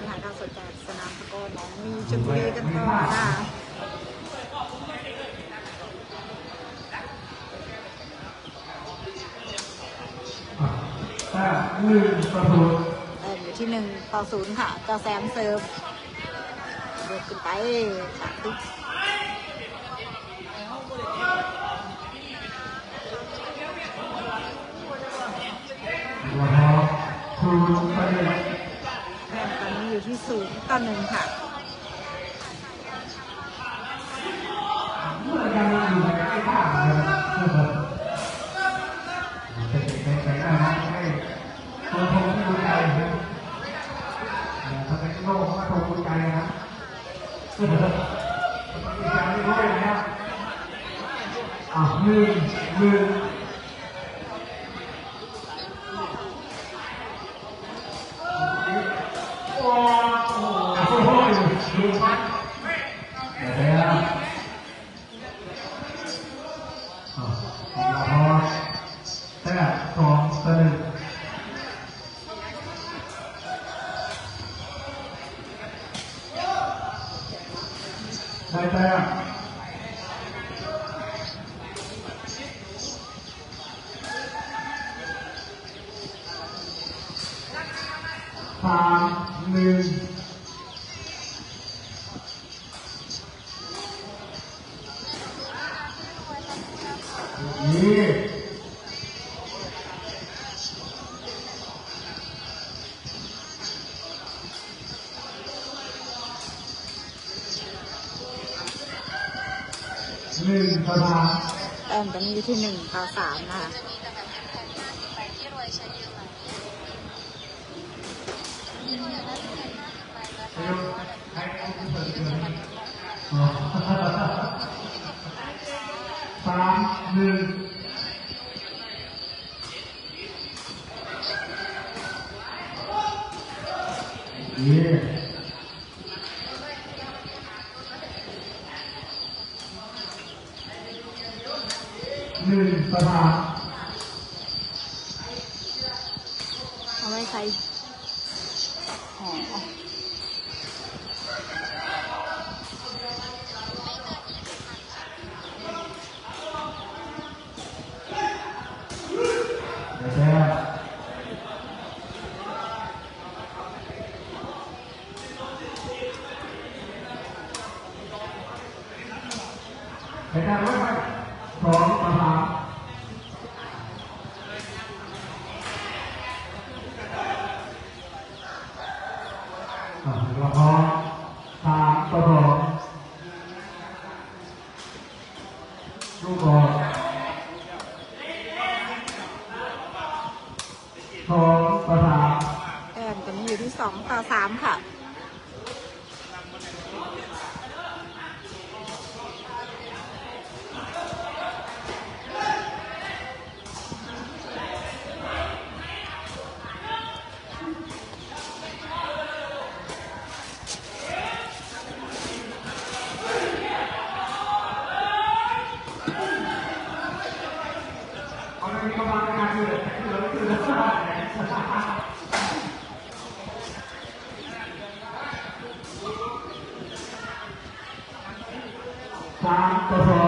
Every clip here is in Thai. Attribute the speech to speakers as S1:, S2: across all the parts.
S1: การถ่ายทอดสดจากสนามตะกอนหนองมีชลบุรีกันต่อนะ
S2: ถ้าหนึ่งประตู
S1: เอออยู่ที่หนึ่งต่อศูนย์ค่ะเจ้าแซมเซิร์ฟเดือขึ้นไปฉากติ๊ก
S2: หัวทอคูณประเด็น
S1: แต้ม สูงต่อหนึ่งค่ะ
S2: ได้แที่
S1: หนึ่งต่อสามนะคะ
S2: เร็วใครเอาสามหนึ่งนี่หนึ่ง ประธาน
S1: เอาไว้ใส่หอ
S2: เดี๋ยวแจ้งเห็นได้ไหมสองประธานอะแล้วก็สามประธานลูกบอล สองประสาน
S1: แต้มตอนนี้อยู่ที่สองต่อสามค่ะ
S2: เอาในนี้ก็มาในงานคือเหลือไม่คือแล้วสา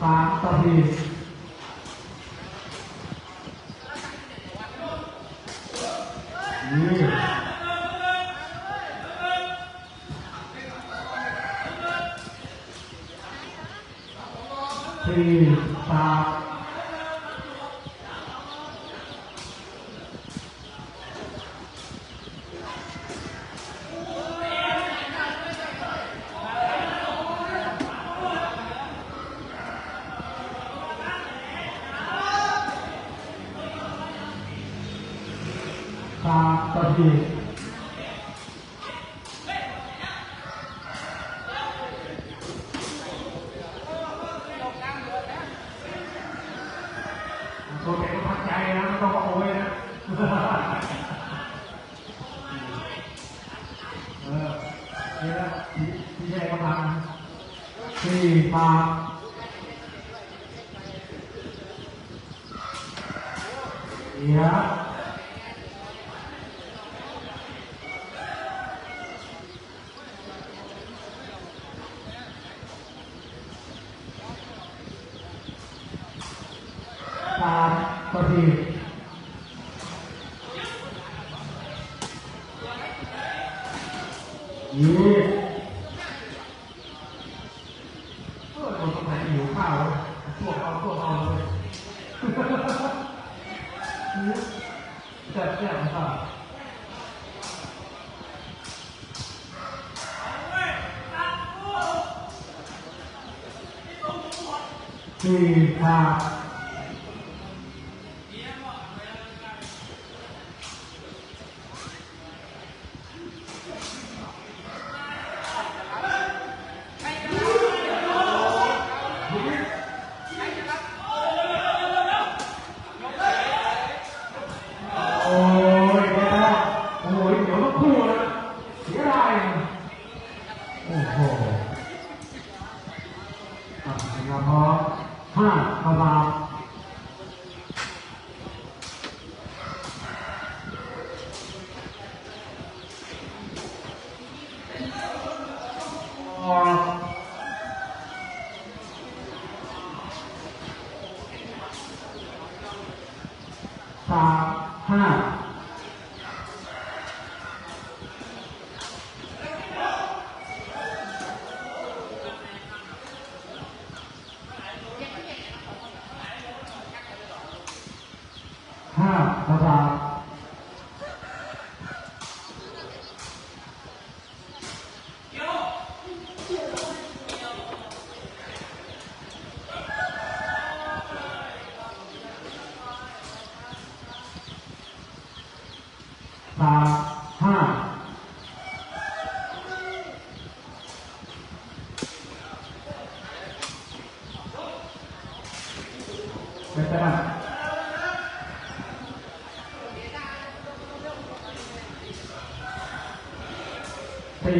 S2: 八倒退啊倒 ตามก็ดี 他看。 เป็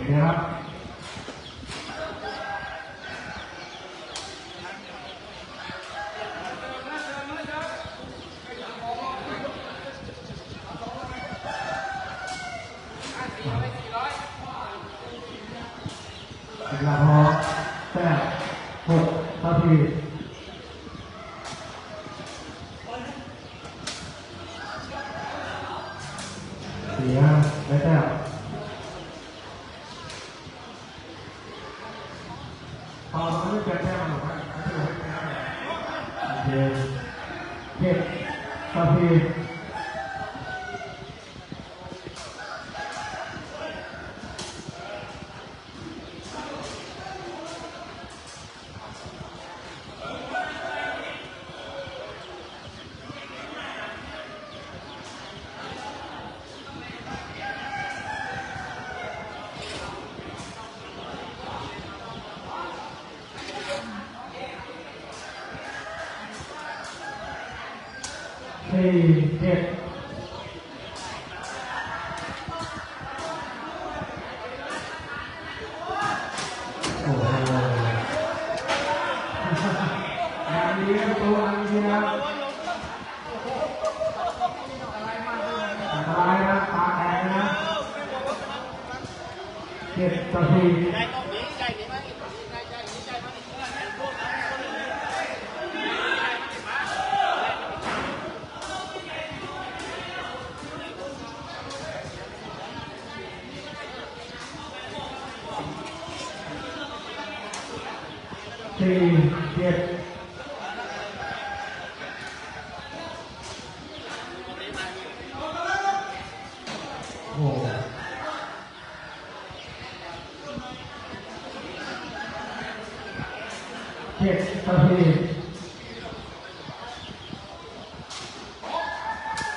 S2: que deja Yes. Thank you. โอ้โหงานนี้ตัวอันนี้นะอันตรายนะตาแดงนะเจ็ดต่อสี่ สี่เจ็ด โอ้เจ็ดต่อสี่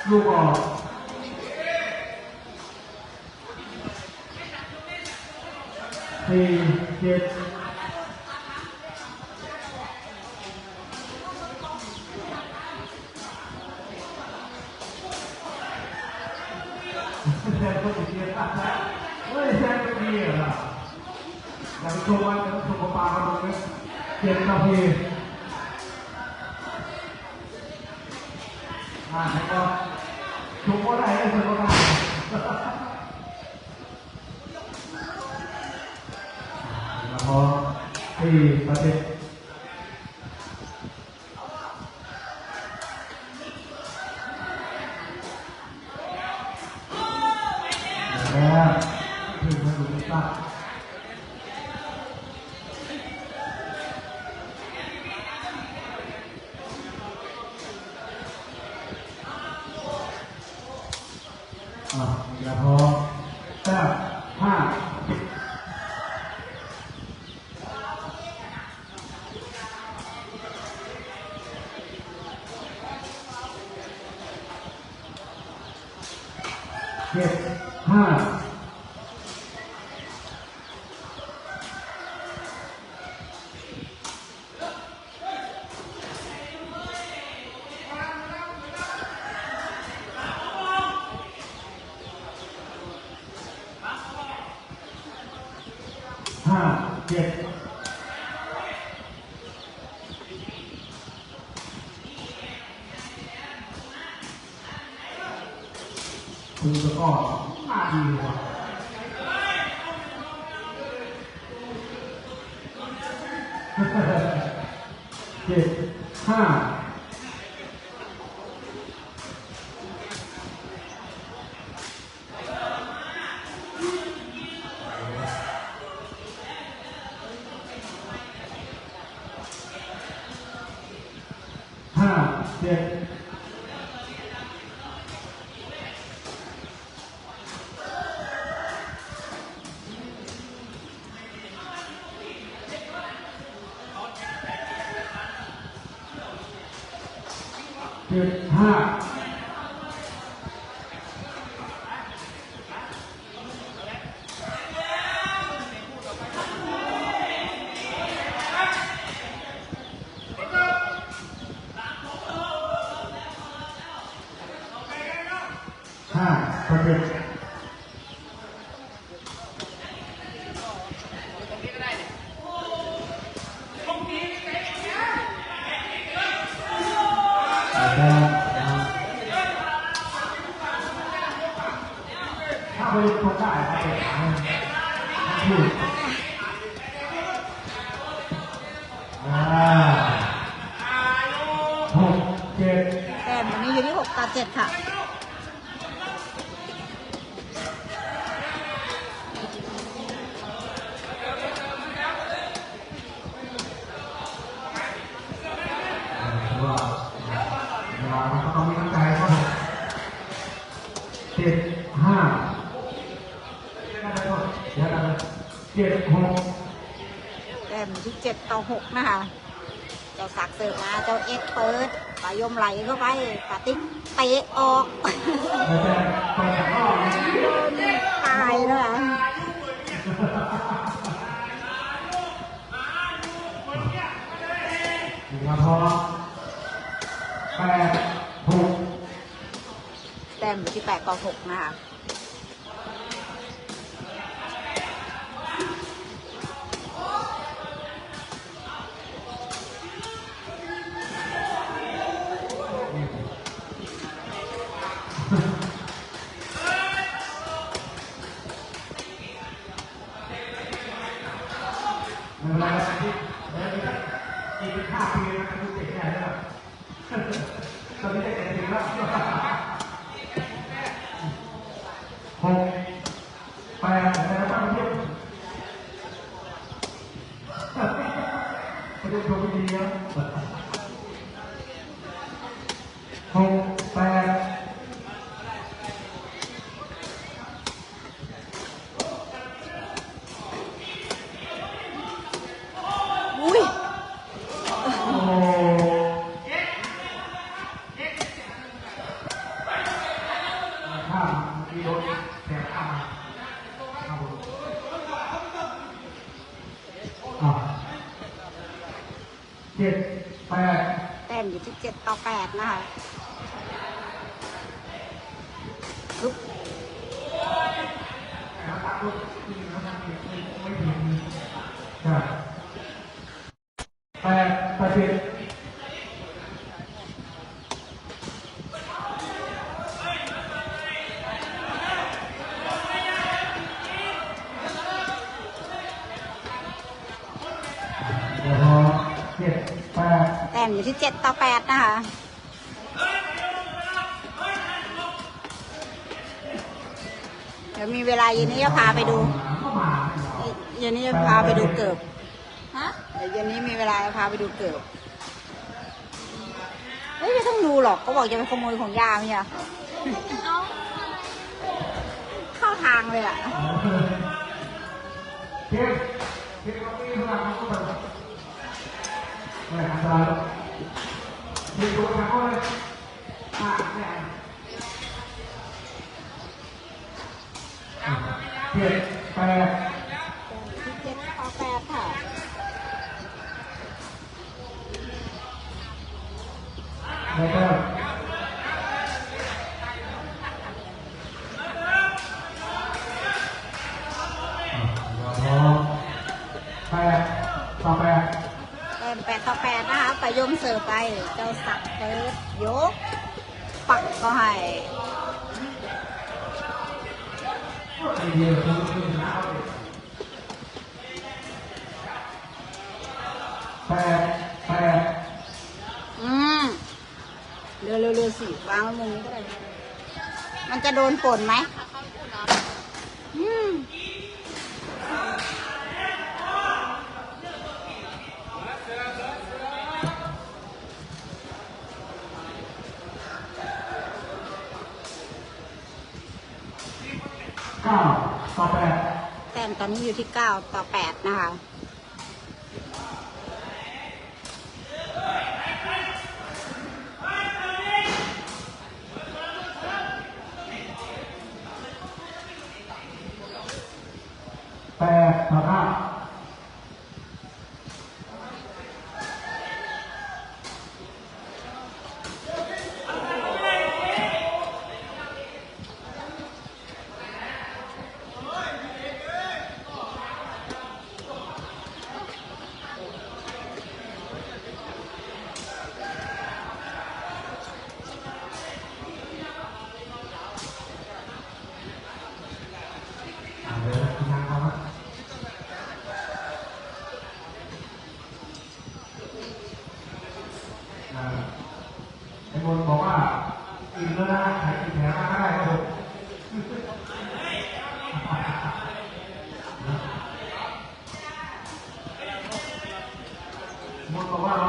S2: ลูกออกสี่เจ็ด แซนก็ติดเกียร์ตัดแล้วเฮ้ยแซนก็ดีอะอยากไปชมมันจะชมปลาเขาดูไหมเจ็ดนาที อ่าแล้วก็ชมก็ได้ได้ชมก็ได้แล้วพอสี่ประเด็นแล้วถึงมาดูนี่ป่ะอ่าแล้วพอแต้ม ห้าเจ็ดห้า ห้าเจ็ด คุณตะกร้อมาดีว่ะเจ็ดห้าห้าเจ็ดเจ็ดห้าห้า ถ้าไปชมได้ครับเป็นทางพูดอ่หกเจ็ด
S1: แต้มวันนี้อยู่ที่หกต่อเจ็ดค่ะ
S2: ว่าเราก็ต้องมีน้ำใจก็เจ็ดห้าเดี๋ยวนะเจ็ดหก
S1: แต้มอยู่ที่เจ็ด ต่อหกนะคะ เจ้าสักดิ์เสิร์ฟมา เจ้าเอ็กซ์เปิดปายมไหลเข้าไปปาติ๊กเตะออก
S2: เราจะไปจากรอบ
S1: ตายแล้วอะ
S2: หนึ่งพอแปดหก
S1: แต้มอยู่ที่แปดต่อหกนะคะ
S2: ไม่เป็นไรครับที่เดี๋ยวนี้อีกห้าปีนะจะรู้เจ๋งใหญ่แล้ว ตอนนี้ได้เจ็ดสิบแล้วหกแปดแล้วบ้างเที่ยวไม่ได้ชมดีนะหกแปด
S1: อุ้ย
S2: โอ้ข้ามมี โดนแสบข้ามครับผมอะเจ็ดแปด
S1: แต้มอยู่ที่เจ็ดต่อแปดนะคะฮึบ
S2: ใช่แปดแปดสิบโอ้โหเจ็ดแปด
S1: แต้มอยู่ที่เจ็ดต่อแปดนะคะเดี๋ยวมีเวลาเย็นนี้จะพาไปดู
S2: เย็
S1: นนี้จะพาไปดูเกิบฮะเดี๋ยวเย็นนี้มีเวลาจะพาไปดูเกิบเฮ้ยไม่ต้องดูหรอกก็บอกจะไปขโมยของยาไม่ใช่เหรอเข้าทางเลยอะ
S2: เจ็ดเจ็ดก็มีพลังมันก็แบบไม่อันตรายหรอกเจ็ดตัวทางก็เลยอ่าแน่เจ็ดแปด
S1: ที่เจ็ดต่อ แปดค่ะ
S2: แล้วก็แปดต่อแปด
S1: เต็มแปดต่อแปดนะคะไปยม เสิร์ฟไป เจ้าสักเปิดยก ปักก็ให้
S2: แปดแปด
S1: อืมเร็วเร็วเร็วสิวางมุมนี้ก็ได้มันจะโดนฝนไหมอืม
S2: เก้าต่อแปด
S1: แต้มตอนนี้อยู่ที่เก้าต่อแปดนะคะ
S2: แปดต่อเก้าอ่าเดี๋ยวทีมงานเขานะอ่าไอ้บนบอกว่า อิ่มแล้ใครกินแถมมาก็ได้ครับมบนบอกว่าเรา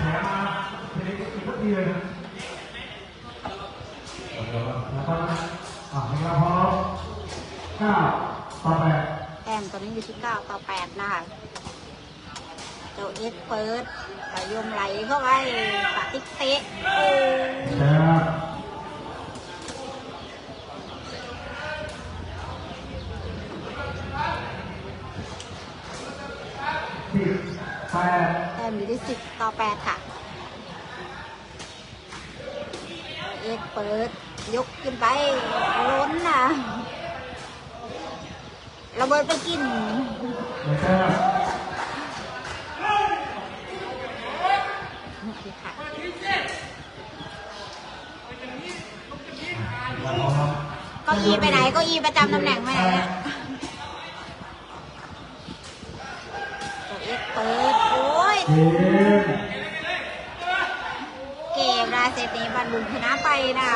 S2: แถมมาทีนี้ก็กินทุกทีเลยนะแล้วก็อ่าเวลาพอเก้าต่อแปด
S1: แต้มตอนนี้อยู่ที่เก้าต่อแปดนะคะเจ้าเอ็กเปิดไปยมไหลเข้าไปปาติ๊กเตะโอ้
S2: ครับสิบ แปด
S1: แต้มอยู่ที่สิบต่อแปดค่ะ เอ็กเปิด ยกขึ้นไปล้นนะระเบิดไปกิน
S2: เหมือนเดิม
S1: ค่ะ
S2: เราเอามา
S1: เก็อีไปไหนเก็อีประจำตำแหน่งไปไหนเนี่ยตัวเอ็กเปิดโอ้ย
S2: เกม
S1: ราเซตนี้บรรลุชนะไปนะ